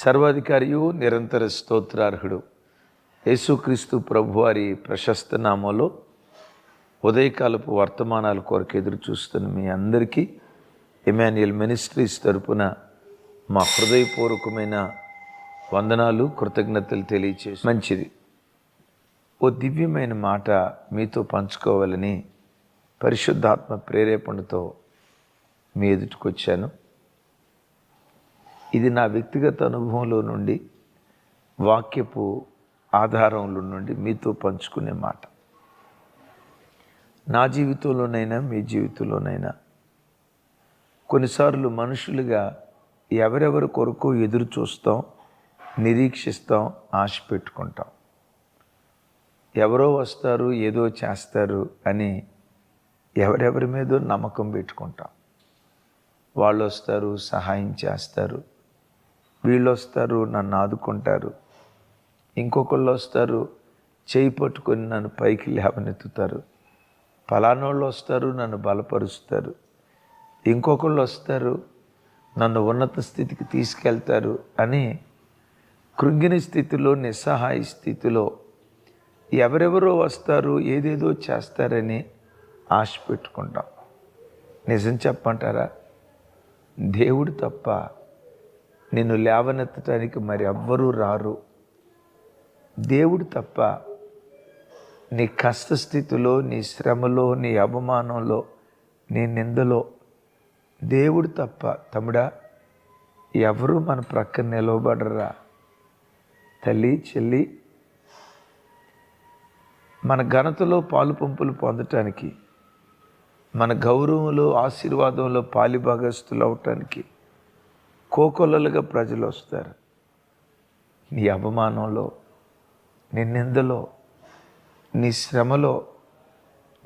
సర్వాధికారియు నిరంతర స్తోత్రార్హుడు. యేసుక్రీస్తు ప్రభువారి ప్రశస్త నామంలో ఉదయకాలపు వర్తమానాల కొరకు ఎదురు చూస్తున్న మీ అందరికీ ఎమాన్యుయల్ మినిస్ట్రీస్ తరపున మా హృదయపూర్వకమైన వందనాలు కృతజ్ఞతలు తెలియచే మంచిది. ఓ దివ్యమైన మాట మీతో పంచుకోవాలని పరిశుద్ధాత్మ ప్రేరేపణతో మీ ఎదుటికొచ్చాను. ఇది నా వ్యక్తిగత అనుభవంలో నుండి వాక్యపు ఆధారంలో నుండి మీతో పంచుకునే మాట. నా జీవితంలోనైనా మీ జీవితంలోనైనా కొన్నిసార్లు మనుషులుగా ఎవరెవరి కొరకు ఎదురు చూస్తాం నిరీక్షిస్తాం ఆశ పెట్టుకుంటాం. ఎవరో వస్తారు ఏదో చేస్తారు అని ఎవరెవరి మీదో నమ్మకం పెట్టుకుంటాం. వాళ్ళు వస్తారు సహాయం చేస్తారు. వీళ్ళు వస్తారు నన్ను ఆదుకుంటారు. ఇంకొకళ్ళు వస్తారు చేయి పట్టుకొని నన్ను పైకి లేవనెత్తుతారు. ఫలానోళ్ళు వస్తారు నన్ను బలపరుస్తారు. ఇంకొకళ్ళు వస్తారు నన్ను ఉన్నత స్థితికి తీసుకెళ్తారు అని కృంగిన స్థితిలో నిస్సహాయ స్థితిలో ఎవరెవరో వస్తారు ఏదేదో చేస్తారని ఆశ పెట్టుకుంటాం. నిజం చెప్పంటారా దేవుడు తప్ప నిన్ను లేవనెత్తటానికి మరి ఎవ్వరూ రారు. దేవుడు తప్ప నీ కష్టస్థితిలో నీ శ్రమలో నీ అవమానంలో నీ నిందలో దేవుడు తప్ప తమ్ముడా ఎవరు మన ప్రక్కన నిలవబడరా? తల్లి చెల్లి మన ఘనతలో పాలు పంపులు పొందటానికి మన గౌరవంలో ఆశీర్వాదంలో పాలిభాగస్తులు అవటానికి కోకొల్లలుగా ప్రజలు వస్తారు. నీ అవమానంలో నీ నిందలో నీ శ్రమలో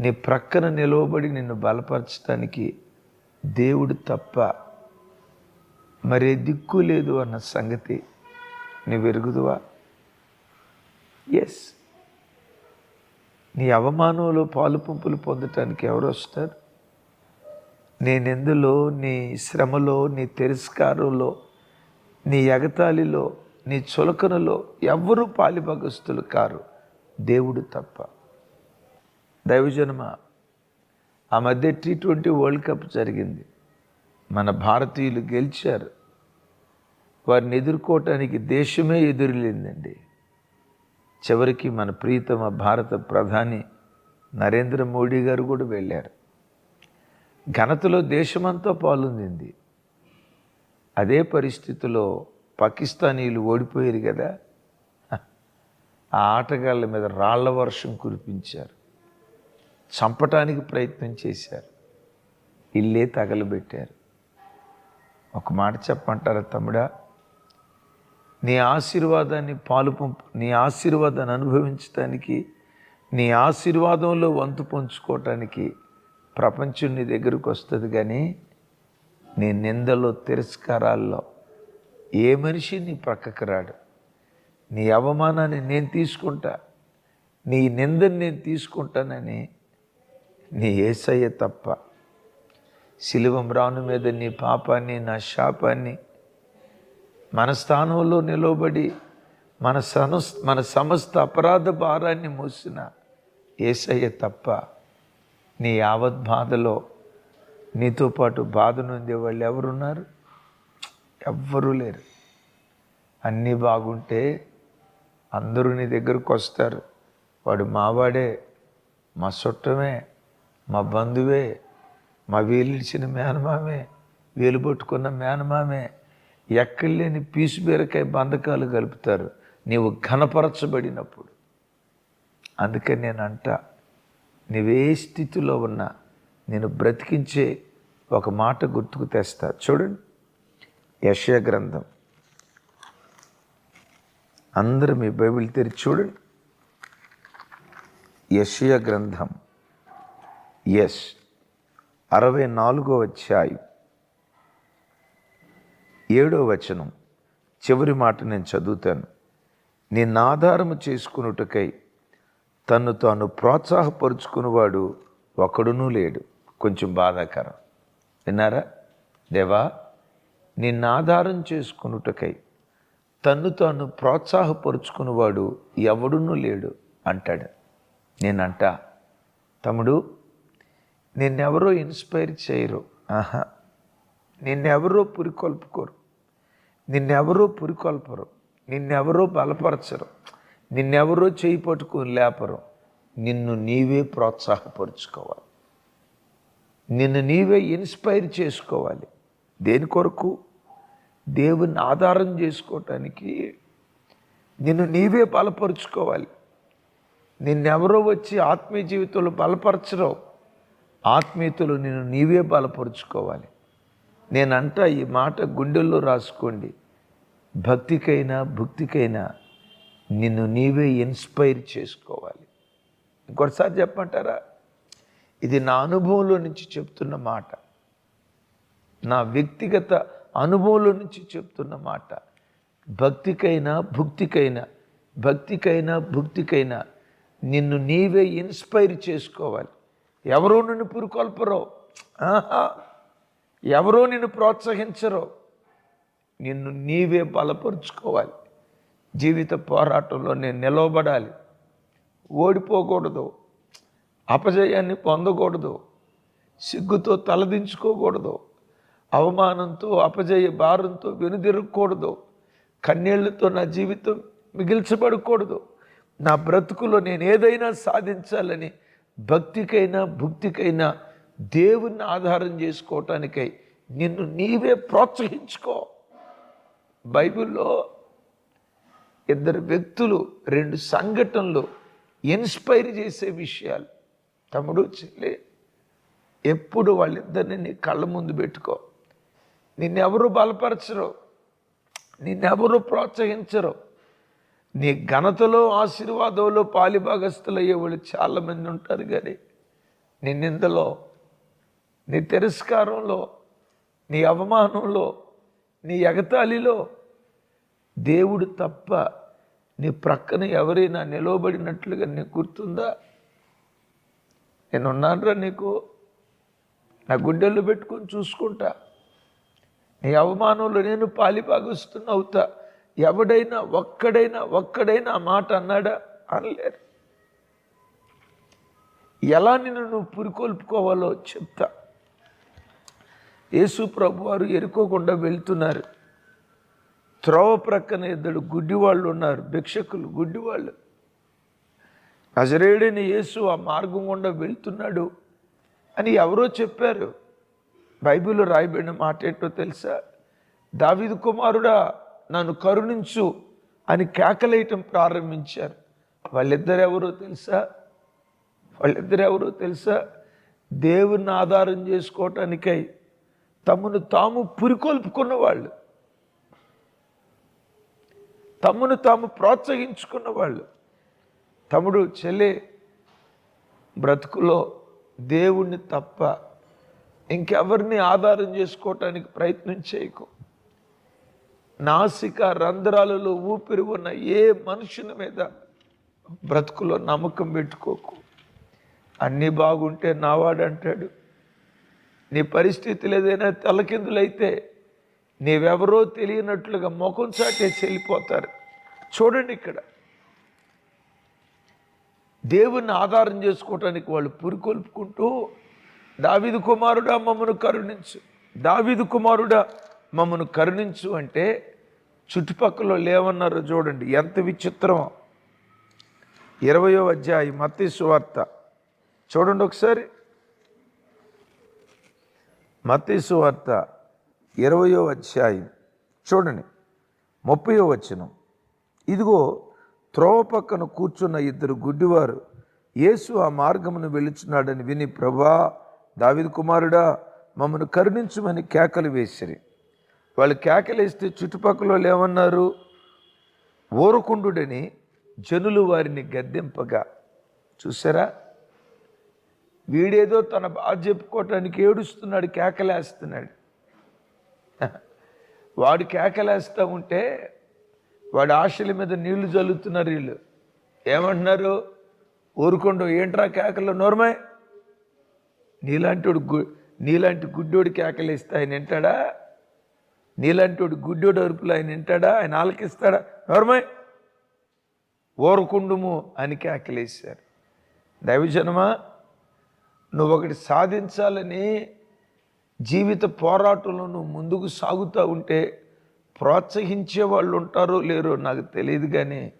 నీ ప్రక్కన నిలవబడి నిన్ను బలపరచడానికి దేవుడు తప్ప మరే దిక్కు లేదు అన్న సంగతి నువ్వు ఎరుగుదువా? ఎస్ నీ అవమానంలో పాలు పంపులు పొందటానికి ఎవరు వస్తారు? నేనెందులో నీ శ్రమలో నీ తిరస్కారంలో నీ ఎగతాళిలో నీ చులకనలో ఎవ్వరూ పాలిభగస్తులు కారు? దేవుడు తప్ప. దైవజనమ ఆ మధ్య టీ ట్వంటీ వరల్డ్ కప్ జరిగింది. మన భారతీయులు గెలిచారు. వారిని ఎదుర్కోవటానికి దేశమే ఎదురులేందండి చివరికి మన ప్రీతమ భారత ప్రధాని నరేంద్ర మోడీ గారు కూడా వెళ్ళారు. ఘనతలో దేశమంతా పాలుందింది. అదే పరిస్థితిలో పాకిస్తానీలు ఓడిపోయారు కదా. ఆ ఆటగాళ్ళ మీద రాళ్ళ వర్షం కురిపించారు. చంపటానికి ప్రయత్నం చేశారు. ఇల్లే తగలబెట్టారు. ఒక మాట చెప్పంటారా తమ్ముడా? నీ ఆశీర్వాదాన్ని పాలు పంపు నీ ఆశీర్వాదాన్ని అనుభవించటానికి నీ ఆశీర్వాదంలో వంతు పంచుకోవటానికి ప్రపంచం నీ దగ్గరకు వస్తుంది కానీ నీ నిందలో తిరస్కారాల్లో ఏ మనిషి నీ ప్రక్కకు రాడు. నీ అవమానాన్ని నేను తీసుకుంటా నీ నిందని నేను తీసుకుంటానని నీ ఏసయ్య తప్ప. శిలువం రాను మీద నీ పాపాన్ని నా శాపాన్ని మన స్థానంలో నిలవబడి మన సమస్ మన సమస్త అపరాధ భారాన్ని మూసిన ఏసయ్య తప్ప నీ యావత్ బాధలో నీతో పాటు బాధ నుండి వాళ్ళు ఎవరున్నారు? ఎవ్వరూ లేరు. అన్నీ బాగుంటే అందరూ నీ దగ్గరకు వస్తారు. వాడు మావాడే మా చుట్టమే మా బంధువే మా వేలిచిన మేనమామే వేలు పట్టుకున్న మేనమామే. ఎక్కడలేని పీసు బీరకాయ బంధకాలు కలుపుతారు నీవు ఘనపరచబడినప్పుడు. అందుకని నేను అంట నువ్వే స్థితిలో ఉన్నా నేను బ్రతికించే ఒక మాట గుర్తుకు తెస్తా. చూడండి. యశయ గ్రంథం. అందరూ మీ బైబిల్ తెరిచి చూడండి. యశయ గ్రంథం. ఎస్. అరవై నాలుగో అధ్యాయం. ఏడో వచనం. చివరి మాట నేను చదువుతాను. నేను ఆధారము చేసుకున్నట్టుకై తన్ను తాను ప్రోత్సాహపరుచుకునేవాడు ఒకడునూ లేడు. కొంచెం బాధాకరం. విన్నారా? దేవా నిన్ను ఆధారం చేసుకునుటకై తన్ను తాను ప్రోత్సాహపరుచుకునేవాడు ఎవడునూ లేడు అంటాడు. నేనంట తమ్ముడు నిన్నెవరో ఇన్స్పైర్ చేయరు. ఆహా నిన్నెవరో పురికొల్పుకోరు. నిన్నెవరో పురికొల్పరు. నిన్నెవరో బలపరచరు. నిన్నెవరో చేయి పట్టుకుని లేపరు. నిన్ను నీవే ప్రోత్సాహపరుచుకోవాలి. నిన్ను నీవే ఇన్స్పైర్ చేసుకోవాలి. దేని కొరకు? దేవుని ఆధారం చేసుకోవటానికి నిన్ను నీవే బలపరుచుకోవాలి. నిన్నెవరో వచ్చి ఆత్మీయ జీవితంలో బలపరచరు ఆత్మీయతలు నిన్ను నీవే బలపరుచుకోవాలి. నేనంట ఈ మాట గుండెల్లో రాసుకోండి. భక్తికైనా భక్తికైనా నిన్ను నీవే ఇన్స్పైర్ చేసుకోవాలి. ఇంకోటిసారి చెప్పమంటారా? ఇది నా అనుభవంలో నుంచి చెప్తున్న మాట. నా వ్యక్తిగత అనుభవంలో నుంచి చెప్తున్న మాట. భక్తికైనా భుక్తికైనా భక్తికైనా భుక్తికైనా నిన్ను నీవే ఇన్స్పైర్ చేసుకోవాలి. ఎవరో నిన్ను పురుకొల్పరో? ఆహా! ఎవరో నిన్ను ప్రోత్సహించరో? నిన్ను నీవే బలపరుచుకోవాలి. జీవిత పోరాటంలో నేను నిలవబడాలి. ఓడిపోకూడదు. అపజయాన్ని పొందకూడదు. సిగ్గుతో తలదించుకోకూడదు. అవమానంతో అపజయ భారంతో వెనుదిరగకూడదు. కన్నీళ్ళతో నా జీవితం మిగిల్చబడకూడదు. నా బ్రతుకులో నేను ఏదైనా సాధించాలని భక్తికైనా భుక్తికైనా దేవుణ్ణి ఆధారం చేసుకోవటానికై నిన్ను నీవే ప్రోత్సహించుకో. బైబిల్లో ఇద్దరు వ్యక్తులు రెండు సంఘటనలు ఇన్స్పైర్ చేసే విషయాలు. తమ్ముడు చెల్లి ఎప్పుడు వాళ్ళిద్దరిని నీ కళ్ళ ముందు పెట్టుకో. నిన్నెవరు బలపరచరు? నిన్నెవరు ప్రోత్సహించరు? నీ ఘనతలో ఆశీర్వాదంలో పాలిభాగస్తులు అయ్యే వాళ్ళు చాలామంది ఉంటారు కానీ నీ నిందలో నీ తిరస్కారంలో నీ అవమానంలో నీ ఎగతాళిలో దేవుడు తప్ప నీ ప్రక్కన ఎవరైనా నిలవబడినట్లుగా నీకు గుర్తుందా? నేను ఉన్నానరా నీకు. నా గుండెల్లో పెట్టుకొని చూసుకుంటా. నీ అవమానంలో నేను పాలిపాగుస్తున్న అవుతా. ఎవడైనా ఒక్కడైనా ఒక్కడైనా ఆ మాట అన్నాడా? అనలేరు. ఎలా నిన్ను నువ్వు పురికొల్పుకోవాలో చెప్తా. యేసు ప్రభు వారు ఎరుకోకుండా వెళ్తున్నారు. త్రోవ ప్రక్కన ఇద్దరు గుడ్డివాళ్ళు ఉన్నారు భిక్షకులు గుడ్డివాళ్ళు. నజరేడైన యేసు ఆ మార్గం గుండా వెళ్తున్నాడు అని ఎవరో చెప్పారు. బైబిల్ రాయబడిన మాట ఏంటో తెలుసా? దావిదు కుమారుడా నన్ను కరుణించు అని కేకలేయటం ప్రారంభించారు. వాళ్ళిద్దరు ఎవరో తెలుసా? వాళ్ళిద్దరు ఎవరో తెలుసా? దేవుణ్ణి ఆధారం చేసుకోవటానికై తమను తాము పురికొల్పుకున్న వాళ్ళు. తమను తాము ప్రోత్సహించుకున్న వాళ్ళు. తమ్ముడు చెల్లె బ్రతుకులో దేవుణ్ణి తప్ప ఇంకెవరిని ఆధారం చేసుకోవటానికి ప్రయత్నం చేయకు. నాసిక రంధ్రాలలో ఊపిరి ఉన్న ఏ మనుషుని మీద బ్రతుకులో నమ్మకం పెట్టుకోకు. అన్నీ బాగుంటే నావాడంటాడు. నీ పరిస్థితులు ఏదైనా తలకిందులైతే నీవెవరో తెలియనట్లుగా ముఖం చాటేసి వెళ్ళిపోతారు చూడండి ఇక్కడ. దేవుణ్ణి ఆధారం చేసుకోవటానికి వాళ్ళు పురికొల్పుకుంటూ దావిదు కుమారుడా మమ్మను కరుణించు. దావిదు కుమారుడా మమ్మను కరుణించు. అంటే చుట్టుపక్కల లేవన్నారో చూడండి. ఎంత విచిత్రం. ఇరవయో అధ్యాయ మత్తి సువార్త చూడండి ఒకసారి. మత్తి సువార్త ఇరవయో అధ్యాయం. చూడండి. ముప్పయో వచనం. ఇదిగో త్రోవ పక్కన కూర్చున్న ఇద్దరు గుడ్డివారు యేసు ఆ మార్గమును వెళుచున్నాడని విని ప్రభా దావిది కుమారుడా మమ్మను కరుణించమని కేకలు వేసిరి. వాళ్ళు కేకలేస్తే చుట్టుపక్కల ఏమన్నారు ఊరకుండుడని జనులు వారిని గద్దెంపగా. చూసారా? వీడేదో తన బాధ చెప్పుకోవటానికి ఏడుస్తున్నాడు కేకలేస్తున్నాడు. వాడు కేకలేస్తూ ఉంటే వాడి ఆశల మీద నీళ్ళు చల్లుతున్నారు వీళ్ళు. ఏమంటున్నారు? ఊరుకోండు ఏంట్రా కేకలు? నోర్మే. నీలాంటి గు నీలాంటి గుడ్డోడు కేకలేస్తే ఆయన వింటాడా? నీలాంటి వాడు గుడ్డోడు అరుపులు ఆయన వింటాడా? ఆయన ఆలకిస్తాడా? నోర్మై. ఓరకుండుము అని కేకలేశారు దైవజనమా నువ్వు ఒకటి సాధించాలని జీవిత పోరాటంలో నువ్వు ముందుకు సాగుతూ ఉంటే ప్రోత్సహించే వాళ్ళు ఉంటారో లేరో నాకు తెలియదు కానీ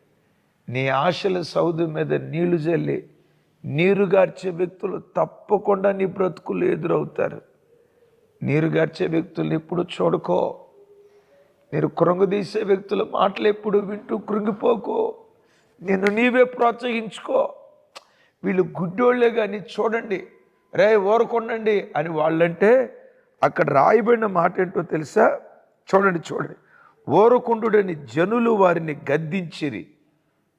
నీ ఆశల సౌదు మీద నీళ్ళు జల్లి నీరు గార్చే వ్యక్తులు తప్పకుండా నీ బ్రతుకులు ఎదురవుతారు. నీరు గార్చే వ్యక్తులు ఎప్పుడు చూడకో. మీరు కృంగదీసే వ్యక్తుల మాటలు ఎప్పుడు వింటూ కృంగిపోకో. నేను నీవే ప్రోత్సహించుకో. వీళ్ళు గుడ్డోళ్ళే కానీ చూడండి రే ఓరకొండండి అని వాళ్ళంటే అక్కడ రాయబడిన మాట ఏంటో తెలుసా? చూడండి చూడండి. ఓరకుండుడని జనులు వారిని గద్దించిరి.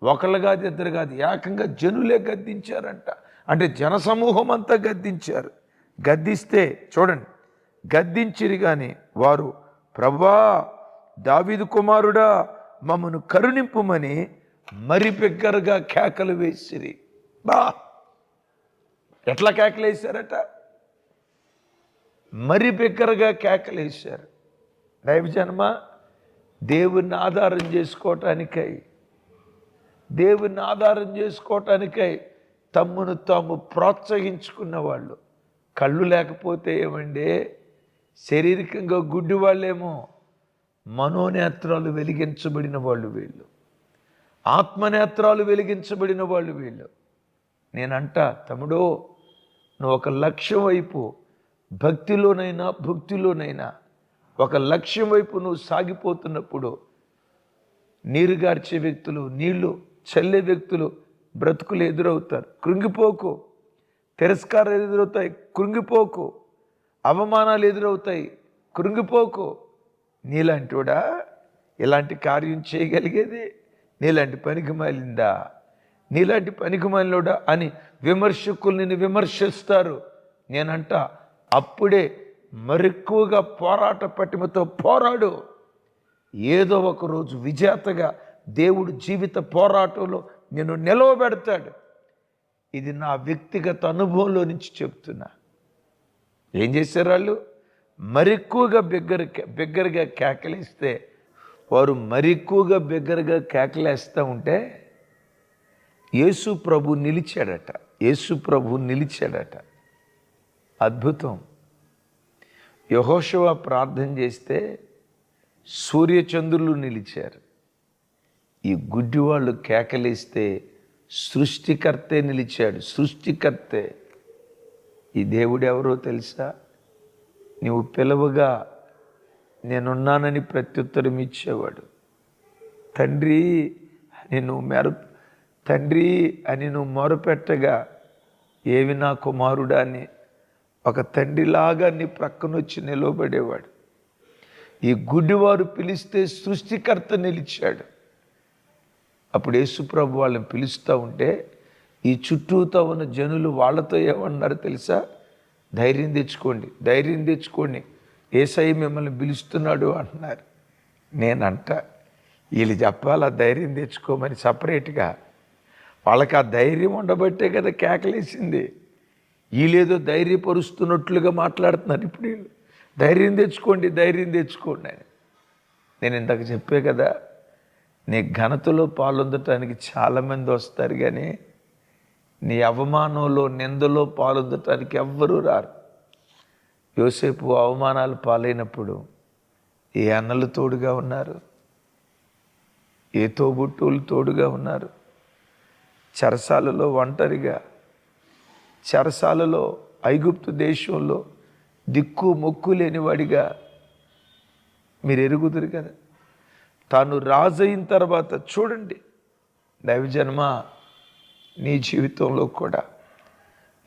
ఒకళ్ళు కాదు ఇద్దరు కాదు ఏకంగా జనులే గద్దించారంట. అంటే జనసమూహం అంతా గద్దించారు. గద్దిస్తే చూడండి గద్దించిరి కానీ వారు ప్రభా దావీదు కుమారుడా మమ్మను కరుణింపుమని మరి బిగ్గరగా కేకలు వేసిరి. బా! ఎట్లా కేకలు వేశారట మరి బిక్కరగా కేకలేశారు దైవజన్మ దేవుని ఆధారం చేసుకోవటానికై దేవుని ఆధారం చేసుకోవటానికై తమ్మును తాము ప్రోత్సహించుకున్న వాళ్ళు. కళ్ళు లేకపోతే ఏమండి? శారీరకంగా గుడ్డి వాళ్ళేమో మనోనేత్రాలు వెలిగించబడిన వాళ్ళు వీళ్ళు. ఆత్మనేత్రాలు వెలిగించబడిన వాళ్ళు వీళ్ళు. నేనంట తమ్ముడు నువ్వు ఒక లక్ష్యం వైపు భక్తిలోనైనా భక్తిలోనైనా ఒక లక్ష్యం వైపు నువ్వు సాగిపోతున్నప్పుడు నీరు గార్చే వ్యక్తులు నీళ్ళు చల్లే వ్యక్తులు బ్రతుకులు ఎదురవుతారు. కృంగిపోకు. తిరస్కారాలు ఎదురవుతాయి. కృంగిపోకు. అవమానాలు ఎదురవుతాయి. కృంగిపోకు. నీలాంటివాడా? ఇలాంటి కార్యం చేయగలిగేది నీలాంటి పనికి మాలిందా? నీలాంటి పనికి మాలినోడా అని విమర్శకులు నిన్ను విమర్శిస్తారు. నేనంటా అప్పుడే మరెక్కువగా పోరాట పటిమతో పోరాడు. ఏదో ఒక రోజు విజేతగా దేవుడు జీవిత పోరాటంలో నేను నిలవబెడతాడు. ఇది నా వ్యక్తిగత అనుభవంలో నుంచి చెప్తున్నా. ఏం చేశారు వాళ్ళు? మరెక్కువగా బిగ్గర బిగ్గరగా కేకలేస్తే వారు మరెక్కువగా బిగ్గరగా కేకలేస్తూ ఉంటే యేసు ప్రభు నిలిచాడట. యేసు ప్రభు నిలిచాడట. అద్భుతం. యహోశవ ప్రార్థన చేస్తే సూర్యచంద్రులు నిలిచారు. ఈ గుడ్డి వాళ్ళు కేకలేస్తే సృష్టికర్తే నిలిచాడు. సృష్టికర్తే. ఈ దేవుడు ఎవరో తెలుసా? నీవు పిలవగా నేనున్నానని ప్రత్యుత్తరం ఇచ్చేవాడు. తండ్రి అని నువ్వు మెర తండ్రి అని నువ్వు మొరపెట్టగా ఏవి నా కుమారుడా అని ఒక తండ్రిలాగా నీ ప్రక్కనొచ్చి నిలవబడేవాడు. ఈ గుడ్డివారు పిలిస్తే సృష్టికర్త నిలిచాడు. అప్పుడు యేసుప్రభు వాళ్ళని పిలుస్తూ ఉంటే ఈ చుట్టూతో ఉన్న జనులు వాళ్ళతో ఏమన్నారు తెలుసా? ధైర్యం తెచ్చుకోండి ధైర్యం తెచ్చుకోండి. ఏసై మిమ్మల్ని పిలుస్తున్నాడు అంటున్నారు. నేనంట వీళ్ళు చెప్పాలా ధైర్యం తెచ్చుకోమని సపరేట్గా వాళ్ళకి ఆ ధైర్యం ఉండబట్టే కదా కేకలేసింది. వీళ్ళేదో ధైర్యపరుస్తున్నట్లుగా మాట్లాడుతున్నారు ఇప్పుడు వీళ్ళు. ధైర్యం తెచ్చుకోండి ధైర్యం తెచ్చుకోండి అని. నేను ఇందాక చెప్పే కదా నీ ఘనతలో పాల్గొనటానికి చాలామంది వస్తారు కానీ నీ అవమానంలో నిందలో పాల్గొనటానికి ఎవ్వరూ రారు. యోసేపు అవమానాలు పాలైనప్పుడు ఏ అన్నలు తోడుగా ఉన్నారు? ఏ తోబుట్టువులు తోడుగా ఉన్నారు? చరసాలలో ఒంటరిగా చెరసాలలో ఐగుప్తు దేశంలో దిక్కు మొక్కు లేనివాడిగా మీరు ఎరుగుదురు కదా. తాను రాజైన తర్వాత చూడండి దైవజన్మ నీ జీవితంలో కూడా.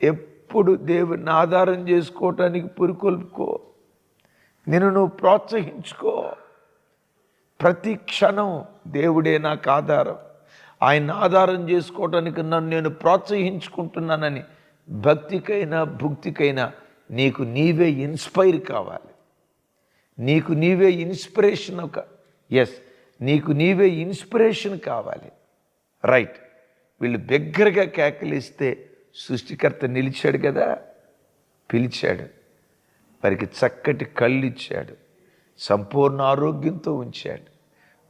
ఎప్పుడు దేవుని ఆధారం చేసుకోవటానికి పురికొల్పుకో నేను నువ్వు ప్రోత్సహించుకో. ప్రతి క్షణం దేవుడే నాకు ఆధారం. ఆయన ఆధారం చేసుకోవటానికి నన్ను నేను ప్రోత్సహించుకుంటున్నానని భక్తికైనా భుక్తికైనా నీకు నీవే ఇన్స్పైర్ కావాలి. నీకు నీవే ఇన్స్పిరేషన్ ఒక ఎస్ నీకు నీవే ఇన్స్పిరేషన్ కావాలి. రైట్ వీళ్ళు బిగ్గరగా కేకలిస్తే సృష్టికర్త నిలిచాడు కదా పిలిచాడు. వారికి చక్కటి కళ్ళు ఇచ్చాడు. సంపూర్ణ ఆరోగ్యంతో ఉంచాడు.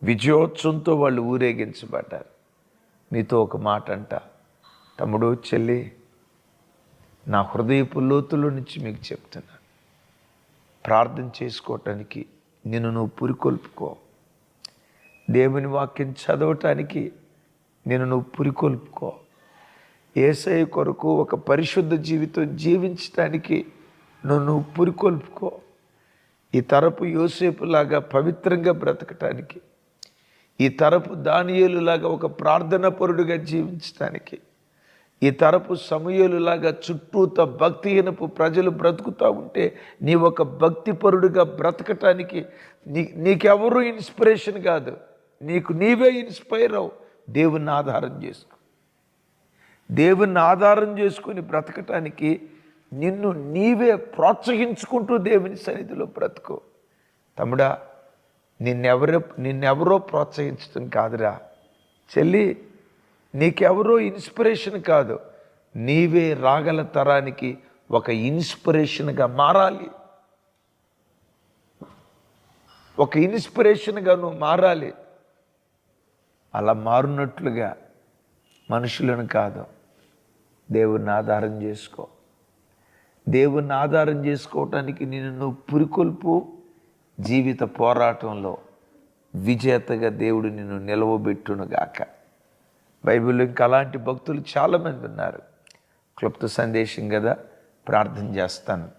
విజయోత్సవంతో వాళ్ళు ఊరేగించబడ్డారు. నీతో ఒక మాట అంట. తమ్ముడు చెల్లి నా హృదయపు లోతులో నుంచి మీకు చెప్తున్నా. ప్రార్థన చేసుకోవటానికి నిన్ను నువ్వు పురికొల్పుకో. దేవుని వాక్యం చదవటానికి నేను నువ్వు పురికొల్పుకో. ఏసఐ కొరకు ఒక పరిశుద్ధ జీవితం జీవించటానికి నువ్వు నువ్వు పురికొల్పుకో. ఈ తరపు యోసేపులాగా పవిత్రంగా బ్రతకటానికి ఈ తరపు దానియేలులాగా ఒక ప్రార్థన పరుడుగా జీవించటానికి ఈ తరపు సమయలులాగా చుట్టూత భక్తిహీనపు ప్రజలు బ్రతుకుతూ ఉంటే నీ ఒక భక్తిపరుడిగా బ్రతకటానికి నీ నీకెవరూ ఇన్స్పిరేషన్ కాదు. నీకు నీవే ఇన్స్పైర్ అవు. దేవుణ్ణి ఆధారం చేసుకో. దేవుణ్ణి ఆధారం చేసుకుని బ్రతకటానికి నిన్ను నీవే ప్రోత్సహించుకుంటూ దేవుని సన్నిధిలో బ్రతుకు. తమ్ముడా నిన్నెవరో నిన్నెవరో ప్రోత్సహించడం కాదురా. చెల్లి నీకెవరో ఇన్స్పిరేషన్ కాదు. నీవే రాగల తరానికి ఒక ఇన్స్పిరేషన్గా మారాలి. ఒక ఇన్స్పిరేషన్గా నువ్వు మారాలి. అలా మారినట్లుగా మనుషులను కాదు. దేవుణ్ణి ఆధారం చేసుకో. దేవుణ్ణి ఆధారం చేసుకోవటానికి నేను నువ్వు పురికొల్పు జీవిత పోరాటంలో విజేతగా దేవుడు నిన్ను నిలవబెట్టునుగాక. బైబిల్లో ఇంకా అలాంటి భక్తులు చాలామంది ఉన్నారు. క్లుప్త సందేశం కదా ప్రార్థన చేస్తాను.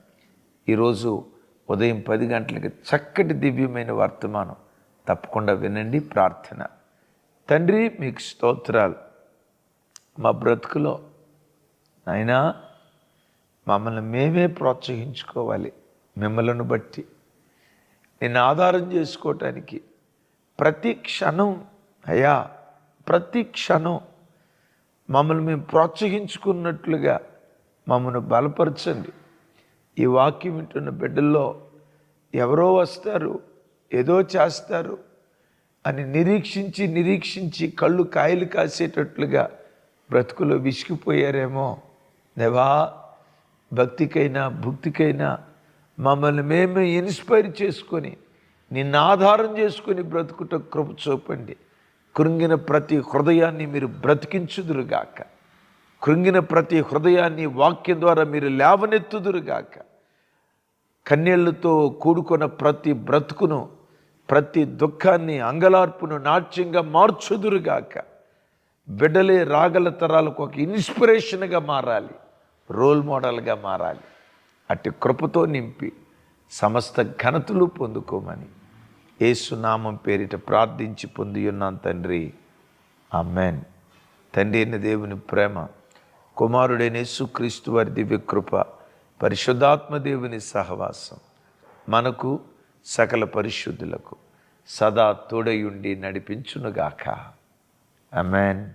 ఈరోజు ఉదయం పది గంటలకి చక్కటి దివ్యమైన వర్తమానం. తప్పకుండా వినండి ప్రార్థన. తండ్రి మీకు స్తోత్రాలు. మా బ్రతుకులో అయినా మమ్మల్ని మేమే ప్రోత్సహించుకోవాలి మిమ్మలను బట్టి. నిన్ను ఆధారం చేసుకోవటానికి ప్రతి క్షణం అయ్యా ప్రతి క్షణం మమ్మల్ని మేము ప్రోత్సహించుకున్నట్లుగా మమ్మల్ని బలపరచండి. ఈ వాక్యం వింటున్న బిడ్డల్లో ఎవరో వస్తారు ఏదో చేస్తారు అని నిరీక్షించి నిరీక్షించి కళ్ళు కాయలు కాసేటట్లుగా బ్రతుకులో విసిగిపోయారేమో. దేవా భక్తికైనా భుక్తికైనా మమ్మల్ని మేమే ఇన్స్పైర్ చేసుకొని నిన్ను ఆధారం చేసుకొని బ్రతుకుట కృప చూపండి. కృంగిన ప్రతి హృదయాన్ని మీరు బ్రతికించుదురుగాక. కృంగిన ప్రతి హృదయాన్ని వాక్యం ద్వారా మీరు లేవనెత్తుదురుగాక. కన్నీళ్ళతో కూడుకున్న ప్రతి బ్రతుకును ప్రతి దుఃఖాన్ని అంగలార్పును నాట్యంగా మార్చుదురుగాక. బిడ్డలే రాగల తరాలకు ఒక ఇన్స్పిరేషన్గా మారాలి రోల్ మోడల్గా మారాలి. అట్టి కృపతో నింపి సమస్త ఘనతలు పొందుకోమని ఏసునామం పేరిట ప్రార్థించి పొంది ఉన్నాను తండ్రి. ఆమెన్. తండ్రి అయిన దేవుని ప్రేమ కుమారుడైన యేసుక్రీస్తు వారి దివ్య కృప పరిశుద్ధాత్మ దేవుని సహవాసం మనకు సకల పరిశుద్ధులకు సదా తోడయుండి నడిపించునుగాక. అమెన్